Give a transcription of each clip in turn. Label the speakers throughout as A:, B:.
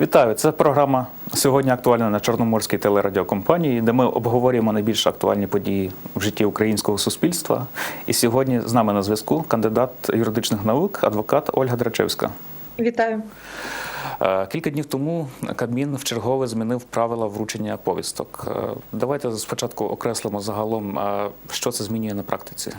A: Вітаю! Це програма сьогодні актуальна на Чорноморській телерадіокомпанії, де ми обговорюємо найбільш актуальні події в житті українського суспільства. І сьогодні з нами на зв'язку кандидат юридичних наук, адвокат Ольга Драчевська.
B: Вітаю.
A: Е, Кілька днів тому Кабмін вчергове змінив правила вручення повісток. Е, Давайте спочатку окреслимо загалом, е, що це змінює на практиці.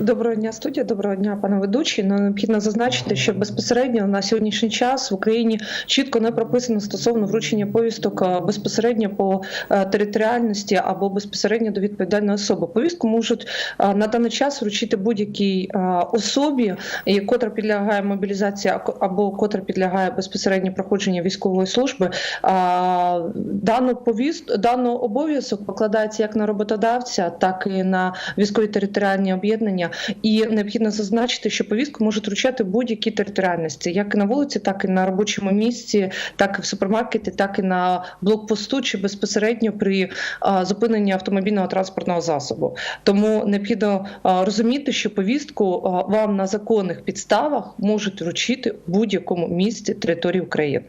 B: Доброго дня, студія. Доброго дня, пане ведучий. Ну, необхідно зазначити, що безпосередньо на сьогоднішній час в Україні чітко не прописано стосовно вручення повісток е, безпосередньо по е, територіальності або безпосередньо до відповідальної особи. Повістку можуть е, на даний час вручити будь-якій особі, котра підлягає мобілізації або котра підлягає безпосередньо проходженню військової служби. Дану повіст дану обов'язок покладається як на роботодавця, так і на військові територіальні об'єднання. І необхідно зазначити, що повістку можуть вручати будь-які територіальності, як і на вулиці, так і на робочому місці, так і в супермаркеті, так і на блокпосту, чи безпосередньо при зупиненні автомобільного транспортного засобу. Тому необхідно розуміти, що повістку вам на законних підставах можуть вручити в будь-якому місці території України.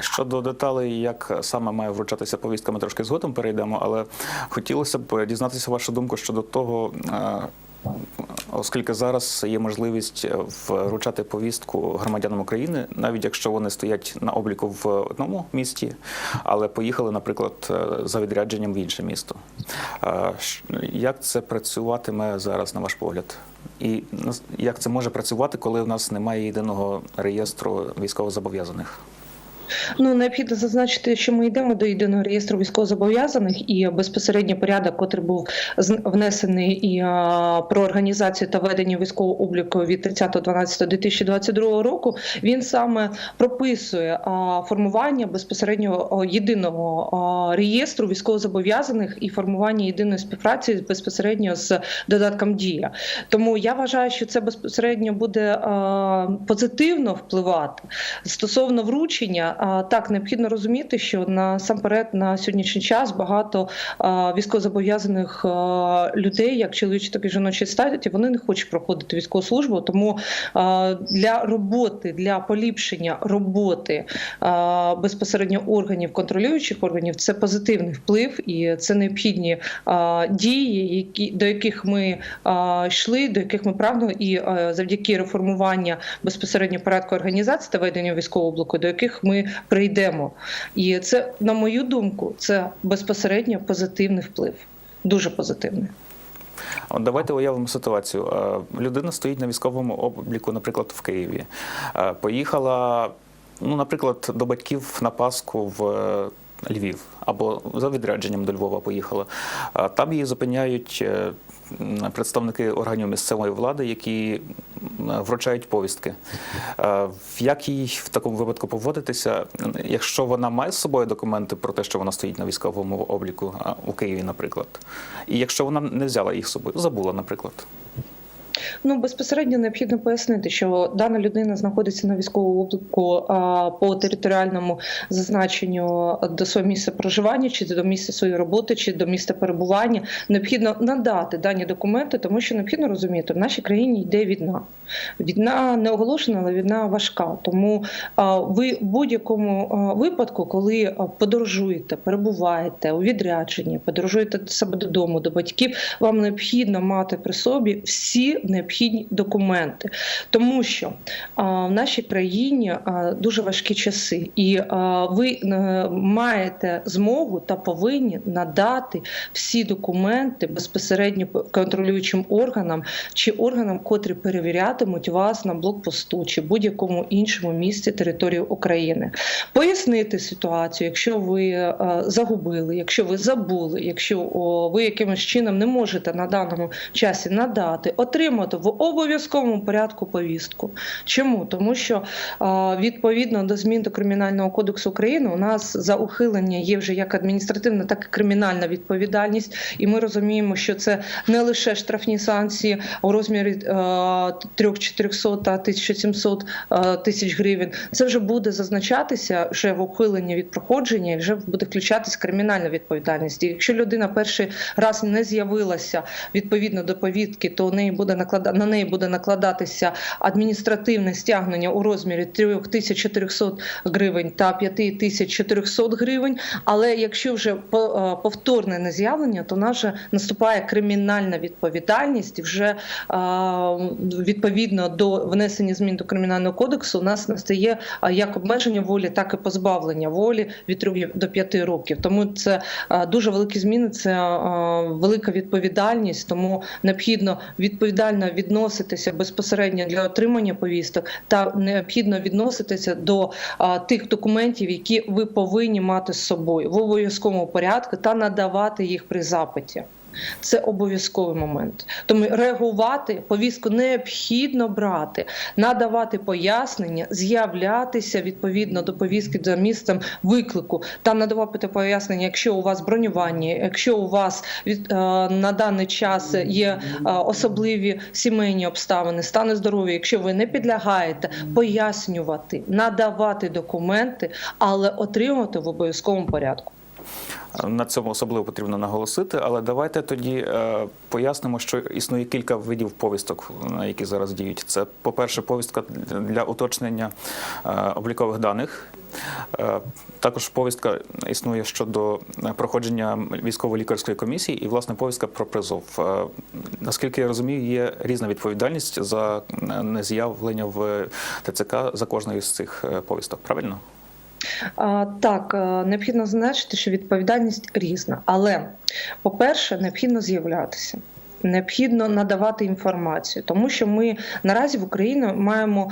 A: Щодо деталей, як саме має вручатися повістка, ми трошки згодом перейдемо, але хотілося б дізнатися вашу думку щодо того, е, оскільки зараз є можливість вручати повістку громадянам України, навіть якщо вони стоять на обліку в одному місті, але поїхали, наприклад, е, за відрядженням в інше місто. Е, Як це працюватиме зараз, на ваш погляд? І як це може працювати, коли у нас немає єдиного реєстру військовозобов'язаних?
B: Ну необхідно зазначити, що ми йдемо до єдиного реєстру військовозобов'язаних і безпосередньо порядок, котрий був внесений і а, про організацію та ведення військового обліку від 30.12.2022 року. Він саме прописує а, формування безпосередньо єдиного а, реєстру військовозобов'язаних і формування єдиної співпраці безпосередньо з додатком дія. Тому я вважаю, що це безпосередньо буде а, позитивно впливати стосовно вручення. Так необхідно розуміти, що насамперед на сьогоднішній час багато військовозобов'язаних людей, як чоловічі, так і жіночі статі, вони не хочуть проходити військову службу. Тому для роботи, для поліпшення роботи безпосередньо органів контролюючих органів це позитивний вплив і це необхідні дії, які до яких ми йшли, до яких ми прагнули, і завдяки реформування безпосередньо порядку організації та ведення військового обліку, до яких ми прийдемо. І це, на мою думку, це безпосередньо позитивний вплив, дуже позитивний.
A: От давайте уявимо ситуацію. Е, Людина стоїть на військовому обліку, наприклад, в Києві. Е, Поїхала, ну, наприклад, до батьків на Пасху в е, Львів або за відрядженням до Львова поїхала. Там її зупиняють представники органів місцевої влади, які вручають повістки. Е, Як їй в такому випадку поводитися, якщо вона має з собою документи про те, що вона стоїть на військовому обліку у Києві, наприклад, і якщо вона не взяла їх з собою, забула, наприклад.
B: Ну безпосередньо необхідно пояснити, що дана людина знаходиться на військовому обліку по територіальному зазначенню до свого місця проживання, чи до місця своєї роботи, чи до місця перебування. Необхідно надати дані документи, тому що необхідно розуміти, в нашій країні йде війна. Війна не оголошена, але війна важка. Тому ви в будь-якому випадку, коли подорожуєте, перебуваєте у відрядженні, подорожуєте до себе додому, до батьків, вам необхідно мати при собі всі необхідні документи, тому що а, в нашій країні а, дуже важкі часи, і а, ви е, маєте змогу та повинні надати всі документи безпосередньо контролюючим органам чи органам, котрі перевірятимуть вас на блокпосту чи будь-якому іншому місці території України. Пояснити ситуацію, якщо ви е, загубили, якщо ви забули, якщо о, ви якимось чином не можете на даному часі надати, отримати в обов'язковому порядку повістку. Чому? Тому що відповідно до змін до кримінального кодексу України у нас за ухилення є вже як адміністративна, так і кримінальна відповідальність, і ми розуміємо, що це не лише штрафні санкції у розмірі е, 3400 та 1700 е, тисяч гривень. Це вже буде зазначатися вже в ухиленні від проходження, і вже буде включатись кримінальна відповідальність. І якщо людина перший раз не з'явилася відповідно до повістки, то у неї буде накладена наклада... на неї буде накладатися адміністративне стягнення у розмірі 3400 гривень та 5400 гривень. Але якщо вже е, повторне нез'явлення, то нас вже наступає кримінальна відповідальність. І вже е, відповідно до внесення змін до кримінального кодексу, у нас настає е, як обмеження волі, так і позбавлення волі від 3 до 5 років. Тому це дуже великі зміни, це велика відповідальність. Тому необхідно відповідально відноситися безпосередньо для отримання повісток, та необхідно відноситися до а, тих документів, які ви повинні мати з собою в обов'язковому порядку та надавати їх при запиті. Це обов'язковий момент. Тому реагувати повістку необхідно брати, надавати пояснення, з'являтися відповідно до повістки за місцем виклику та надавати пояснення, якщо у вас бронювання, якщо у вас від е, на даний час є е, особливі сімейні обставини, стани здоров'я, якщо ви не підлягаєте, пояснювати, надавати документи, але отримувати в обов'язковому порядку.
A: На цьому особливо потрібно наголосити, але давайте тоді е, пояснимо, що існує кілька видів повісток, на які зараз діють. Це, по-перше, повістка для уточнення е, облікових даних. Е, Також повістка існує щодо проходження військово-лікарської комісії і власне повістка про призов. Наскільки я розумію, є різна відповідальність за нез'явлення в ТЦК за кожною з цих повісток. Правильно?
B: Так, е, необхідно зазначити, що відповідальність різна. Але, по-перше, необхідно з'являтися. Необхідно надавати інформацію, тому що ми наразі в Україні маємо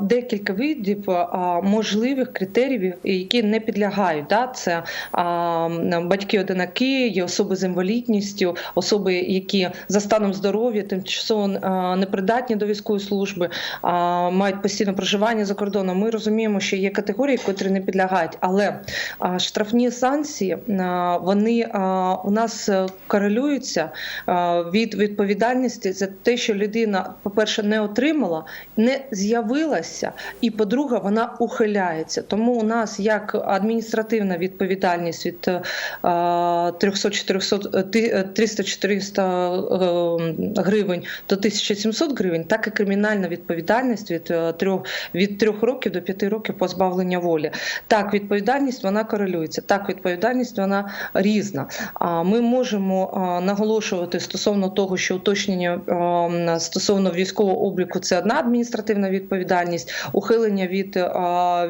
B: декілька видів можливих критеріїв, які не підлягають. Да? Це а, батьки-одинаки, є особи з інвалідністю, особи, які за станом здоров'я тимчасово непридатні до військової служби, а, мають постійне проживання за кордоном. Ми розуміємо, що є категорії, котрі не підлягають, але штрафні санкції вони у нас е, корелюються від відповідальності за те, що людина, по-перше, не отримала, не з'явилася, і по-друге, вона ухиляється. Тому у нас як адміністративна відповідальність від е, 300-400, е, 300-400 е, гривень до 1700 гривень, так і кримінальна відповідальність від е, трьох від трьох років до п'яти років позбавлення волі. Так, відповідальність вона корелюється. Так, відповідальність вона різна. А ми можемо наголошувати стосовно того, що уточнення стосовно військового обліку це одна адміністративна відповідальність, ухилення від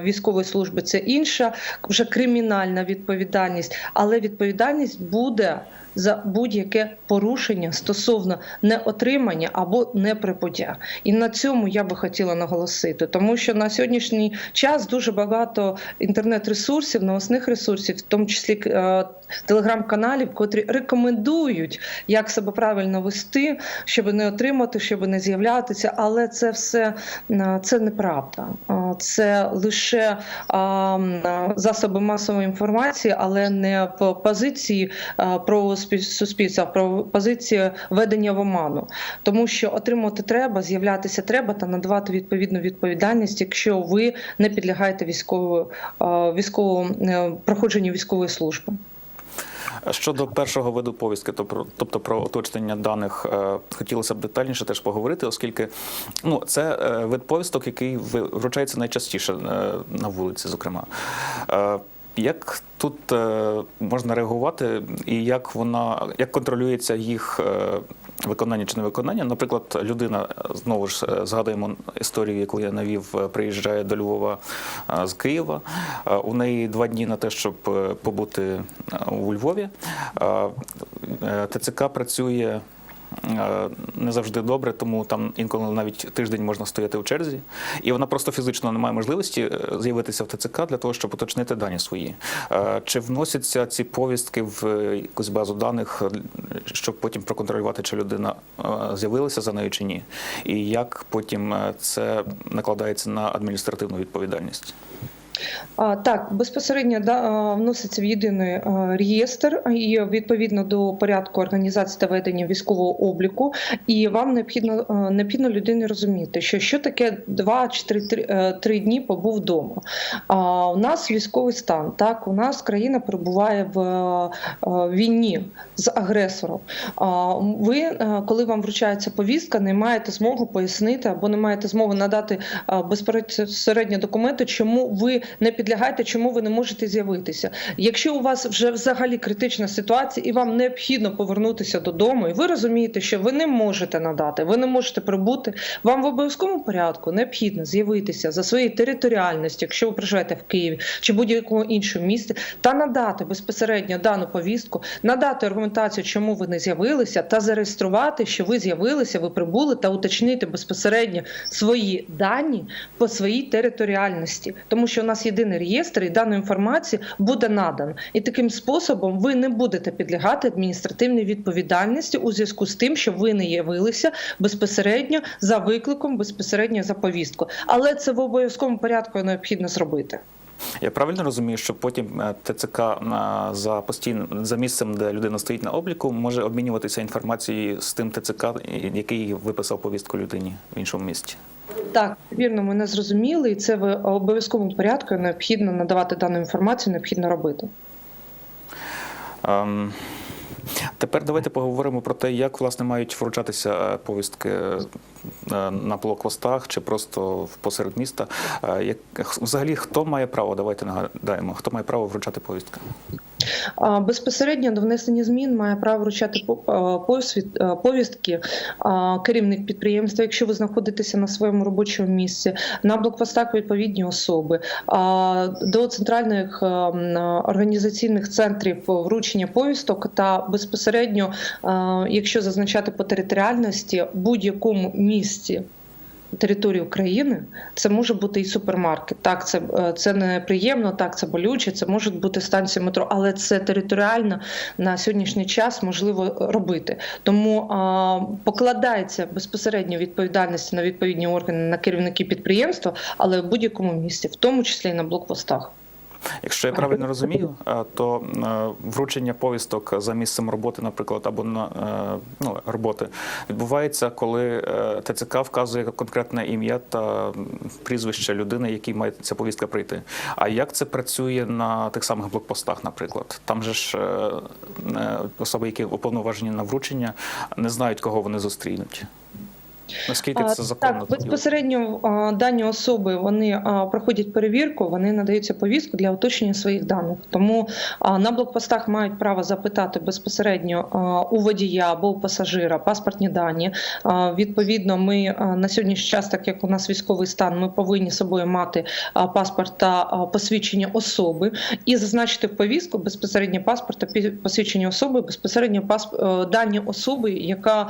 B: військової служби це інша, вже кримінальна відповідальність, але відповідальність буде. За будь-яке порушення стосовно неотримання або неприбуття, і на цьому я би хотіла наголосити, тому що на сьогоднішній час дуже багато інтернет-ресурсів, новосних ресурсів, в тому числі е, телеграм-каналів, котрі рекомендують, як себе правильно вести, щоб не отримати, щоб не з'являтися. Але це все е, це неправда. Е, Це лише е, засоби масової інформації, але не в позиції про суспільства, про позиції ведення в оману, тому що отримувати треба, з'являтися треба та надавати відповідну відповідальність, якщо ви не підлягаєте військовому військовому е, проходженню військової служби.
A: Щодо першого виду повістки, то про- тобто про уточнення даних, е, хотілося б детальніше теж поговорити, оскільки ну, це е, вид повісток, який вручається найчастіше е, на вулиці, зокрема. Е, Як тут е, можна реагувати, і як вона як контролюється їх е, виконання чи невиконання? Наприклад, людина знову ж е, згадуємо історію, яку я навів, е, приїжджає до Львова е, з Києва. Е, У неї два дні на те, щоб е, побути е, у Львові. Е, е, ТЦК працює. Е, Не завжди добре, тому там інколи навіть тиждень можна стояти у черзі, і вона просто фізично не має можливості е, з'явитися в ТЦК для того, щоб уточнити дані свої. Е, Чи вносяться ці повістки в якусь базу даних, щоб потім проконтролювати, чи людина з'явилася за нею чи ні? І як потім це накладається на адміністративну відповідальність?
B: Так, безпосередньо да, вноситься в єдиний реєстр і відповідно до порядку організації та ведення військового обліку. І вам необхідно необхідно людині розуміти, що що таке 2 чи 3, 3, 3 дні побув вдома. А, у нас військовий стан. Так, у нас країна перебуває в війні з агресором. А, Ви, коли вам вручається повістка, не маєте змогу пояснити або не маєте змоги надати безпосередньо документи, чому ви не підлягаєте, чому ви не можете з'явитися. Якщо у вас вже взагалі критична ситуація і вам необхідно повернутися додому, і ви розумієте, що ви не можете надати, ви не можете прибути, вам в обов'язковому порядку необхідно з'явитися за своєю територіальністю, якщо ви проживаєте в Києві чи будь-якому іншому місті, та надати безпосередньо дану повістку, надати аргументацію, чому ви не з'явилися, та зареєструвати, що ви з'явилися, ви прибули, та уточнити безпосередньо свої дані по своїй територіальності, тому що у нас єдиний реєстр і дану інформацію буде надано. І таким способом ви не будете підлягати адміністративній відповідальності у зв'язку з тим, що ви не явилися безпосередньо за викликом, безпосередньо за повістку. Але це в обов'язковому порядку необхідно зробити.
A: Я правильно розумію, що потім е, ТЦК на за постійним за місцем, де людина стоїть на обліку, може обмінюватися інформацією з тим ТЦК, який виписав повістку людині в іншому місті.
B: Так, вірно, мене зрозуміли, і це в обов'язковому порядку необхідно надавати дану інформацію, необхідно робити.
A: Ем, Тепер давайте поговоримо про те, як власне мають вручатися е, повістки е, на блокпостах чи просто посеред міста. Е, Як взагалі хто має право? Давайте нагадаємо, хто має право вручати повістки?
B: Безпосередньо до внесення змін має право вручати повістки керівник підприємства, якщо ви знаходитеся на своєму робочому місці, на блокпостах відповідні особи, до центральних організаційних центрів вручення повісток та безпосередньо, якщо зазначати по територіальності, будь-якому місці території України це може бути і супермаркет. Так, це, е, це неприємно, так це болюче, це може бути станція метро, але це територіально на сьогоднішній час можливо робити. Тому а, покладається безпосередньо відповідальність на відповідні органи на керівники підприємства, але в будь-якому місці, в тому числі і на блокпостах.
A: Якщо я правильно розумію, е, то е, вручення повісток за місцем роботи, наприклад, або на е, ну, роботи відбувається, коли ТЦК вказує конкретне ім'я та прізвище людини, якій має ця повістка прийти. А як це працює на тих самих блокпостах, наприклад? Там же ж особи, які уповноважені на вручення, не знають, кого вони зустрінуть. Наскільки це законно?
B: Так, безпосередньо дані особи вони проходять перевірку, вони надаються повістку для уточнення своїх даних. Тому на блокпостах мають право запитати безпосередньо у водія або у пасажира паспортні дані. Відповідно, ми на сьогоднішній час, так як у нас військовий стан, ми повинні з собою мати паспорт та посвідчення особи і зазначити в повістку безпосередньо паспорт та посвідчення особи, безпосередньо е, дані особи, яка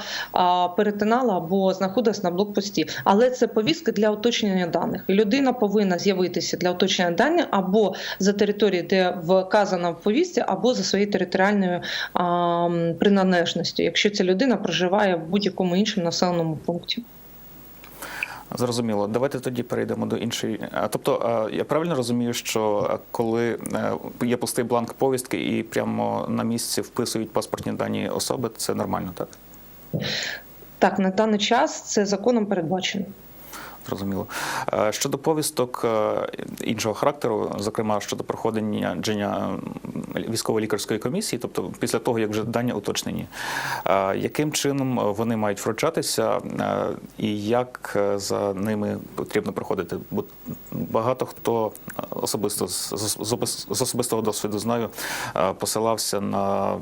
B: перетинала або знаходилась на блокпості. Але це повістка для уточнення даних. І людина повинна з'явитися для уточнення даних або за територією, де вказано в повістці, або за своєю територіальною а, приналежністю, якщо ця людина проживає в будь-якому іншому населеному пункті.
A: Зрозуміло. Давайте тоді перейдемо до іншої. Тобто, я правильно розумію, що коли е, є пустий бланк повістки і прямо на місці вписують паспортні дані особи, це нормально, так?
B: Так, на даний час це законом передбачено.
A: Зрозуміло. Е, Щодо повісток е, іншого характеру, зокрема щодо проходження військово-лікарської комісії, тобто після того, як вже дані уточнені, е, яким чином вони мають вручатися і як за ними потрібно проходити? Бо багато хто особисто з з- з обис- з особистого досвіду знаю, посилався на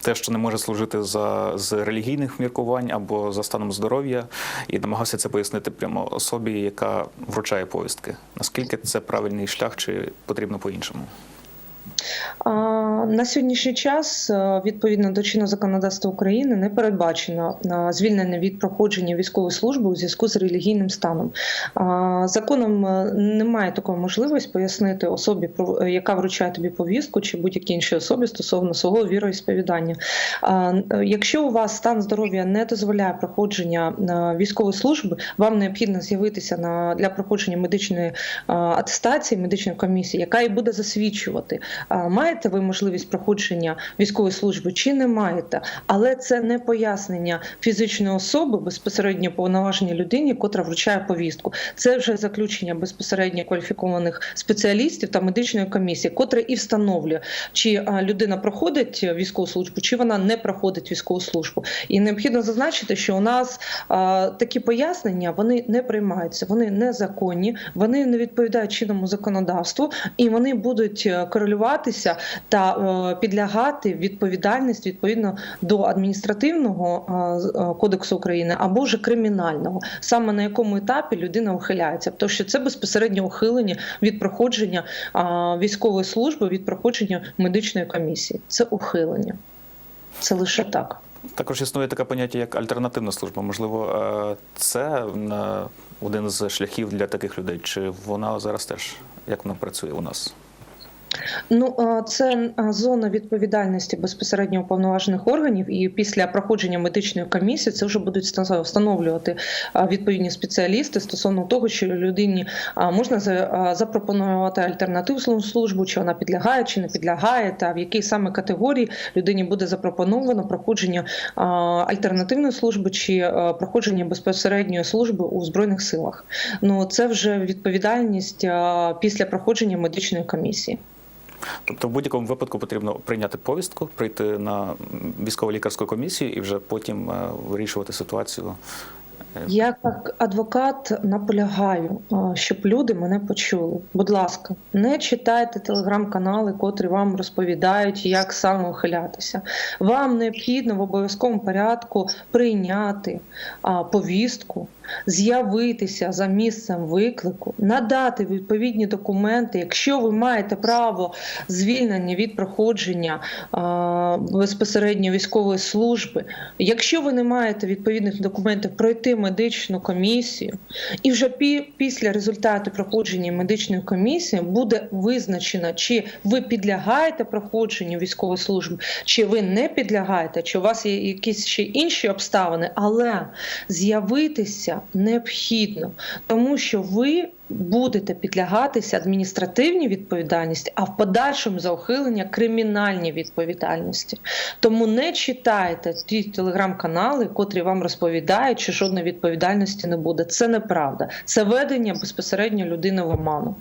A: те, що не може служити за з релігійних міркувань або за станом здоров'я, і намагався це пояснити прямо особі, яка вручає повістки. Наскільки це правильний шлях, чи потрібно по-іншому?
B: А, На сьогоднішній час, е, відповідно до чинного законодавства України, не передбачено е, звільнення від проходження військової служби у зв'язку з релігійним станом. Законом е, немає такої можливості пояснити особі, яка вручає тобі повістку, чи будь-якій іншій особі стосовно свого віроісповідання. Якщо у вас стан здоров'я не дозволяє проходження військової служби, вам необхідно з'явитися на для проходження медичної атестації, медичної комісії, яка і буде засвідчувати, маєте ви можливість проходження військової служби чи не маєте, але це не пояснення фізичної особи безпосередньо повноваженій людині, котра вручає повістку. Це вже заключення безпосередньо кваліфікованих спеціалістів та медичної комісії, котре і встановлює, чи людина проходить військову службу, чи вона не проходить військову службу. І необхідно зазначити, що у нас а, такі пояснення вони не приймаються, вони незаконні, вони не відповідають чинному законодавству, і вони будуть е, корелюватися та е, підлягати відповідальність відповідно до адміністративного е, е, кодексу України або ж кримінального, саме на якому етапі людина ухиляється, тому що це безпосередньо ухилення від проходження військової служби, від проходження медичної комісії. Це ухилення. Це лише так.
A: Також існує таке поняття, як альтернативна служба. Можливо, це один з шляхів для таких людей. Чи вона зараз теж як вона працює у нас?
B: Ну, це зона відповідальності безпосередньо уповноважених органів, і після проходження медичної комісії це вже будуть встановлювати відповідні спеціалісти стосовно того, що людині можна за- запропонувати альтернативну службу, чи вона підлягає, чи не підлягає, та в якій саме категорії людині буде запропоновано проходження альтернативної служби чи проходження безпосередньої служби у збройних силах. Ну це вже відповідальність після проходження медичної комісії.
A: Тобто, в будь-якому випадку потрібно прийняти повістку, прийти на військово-лікарську комісію і вже потім е, вирішувати ситуацію. Е,
B: Я як адвокат наполягаю, щоб люди мене почули. Будь ласка, не читайте телеграм-канали, котрі вам розповідають, як саме ухилятися. Вам необхідно в обов'язковому порядку прийняти повістку, з'явитися за місцем виклику, надати відповідні документи. Якщо ви маєте право звільнення від проходження безпосередньо військової служби, якщо ви не маєте відповідних документів, пройти медичну комісію, і вже після результату проходження медичної комісії буде визначено, чи ви підлягаєте проходженню військової служби, чи ви не підлягаєте, чи у вас є якісь ще інші обставини, але з'явитися необхідно, тому що ви. Будете підлягатися адміністративній відповідальності, а в подальшому за ухилення кримінальній відповідальності. Тому не читайте ті телеграм-канали, котрі вам розповідають, що жодної відповідальності не буде. Це неправда. Це ведення безпосередньо людини в оману.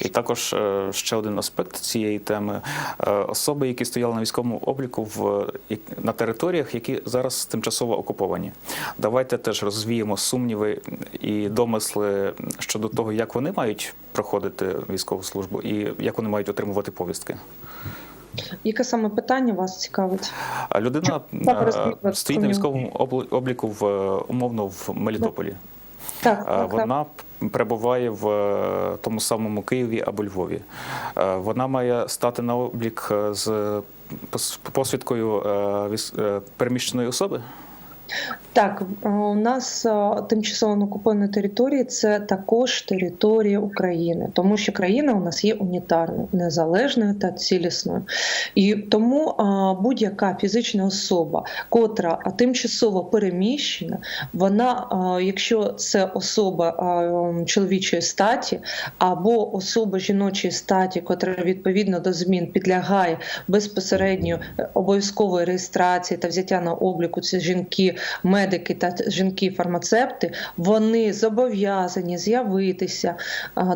A: І також е, ще один аспект цієї теми: Е, особи, які стояли на військовому обліку в на територіях, які зараз тимчасово окуповані. Давайте теж розвіємо сумніви і домисли щодо того, як вони мають проходити військову службу і як вони мають отримувати повістки.
B: Яке саме питання вас цікавить?
A: Людина е,
B: розповідайте.
A: стоїть на військовому обліку в умовно в Мелітополі.
B: Так,
A: Е,
B: так, так.
A: Вона перебуває в е, тому самому Києві або Львові. Е, Вона має стати на облік з пос- посвідкою переміщеної особи.
B: Так, е, у нас е, тимчасово окуповані території це також територія України, тому що країна у нас є унітарною, незалежною та цілісною. І тому е, будь-яка фізична особа, котра тимчасово переміщена, вона, якщо це особа чоловічої статі або особа жіночої статі, котра відповідно до змін підлягає безпосередньо обов'язкової реєстрації та взяття на обліку, це жінки, медики та жінки-фармацевти, вони зобов'язані з'явитися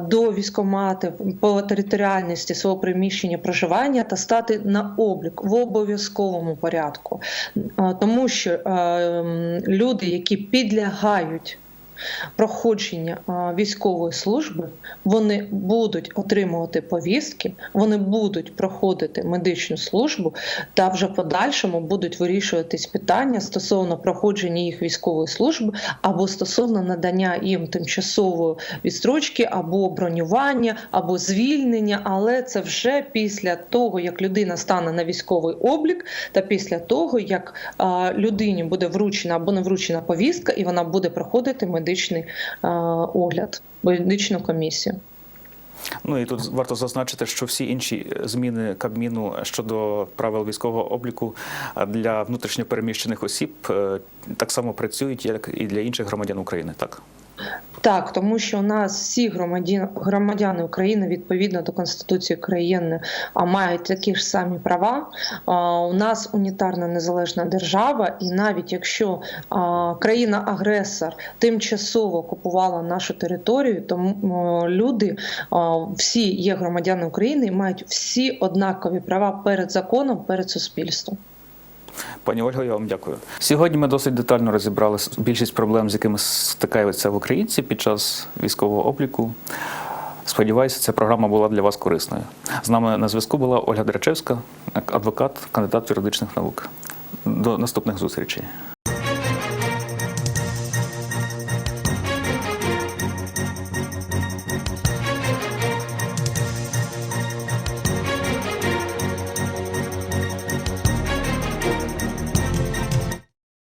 B: до військомати по територіальності свого приміщення проживання та стати на облік в обов'язковому порядку, тому що люди, які підлягають проходження військової служби, вони будуть отримувати повістки, вони будуть проходити медичну службу, та вже в подальшому будуть вирішуватись питання стосовно проходження їх військової служби або стосовно надання їм тимчасової відстрочки, або бронювання, або звільнення. Але це вже після того, як людина стане на військовий облік, та після того, як людині буде вручена або не вручена повістка, і вона буде проходити медичний огляд, медичну комісію.
A: Ну і тут варто зазначити, що всі інші зміни Кабміну щодо правил військового обліку для внутрішньопереміщених осіб е, так само працюють, як і для інших громадян України. Так.
B: Так, тому що у нас всі громадяни, громадяни України відповідно до Конституції країни мають такі ж самі права. У нас унітарна незалежна держава, і навіть якщо країна-агресор тимчасово окупувала нашу територію, то люди всі є громадяни України і мають всі однакові права перед законом, перед суспільством.
A: Пані Ольго, я вам дякую. Сьогодні ми досить детально розібрали більшість проблем, з якими стикаються в українці під час військового обліку. Сподіваюся, ця програма була для вас корисною. З нами на зв'язку була Ольга Драчевська, адвокат, кандидат юридичних наук. До наступних зустрічей.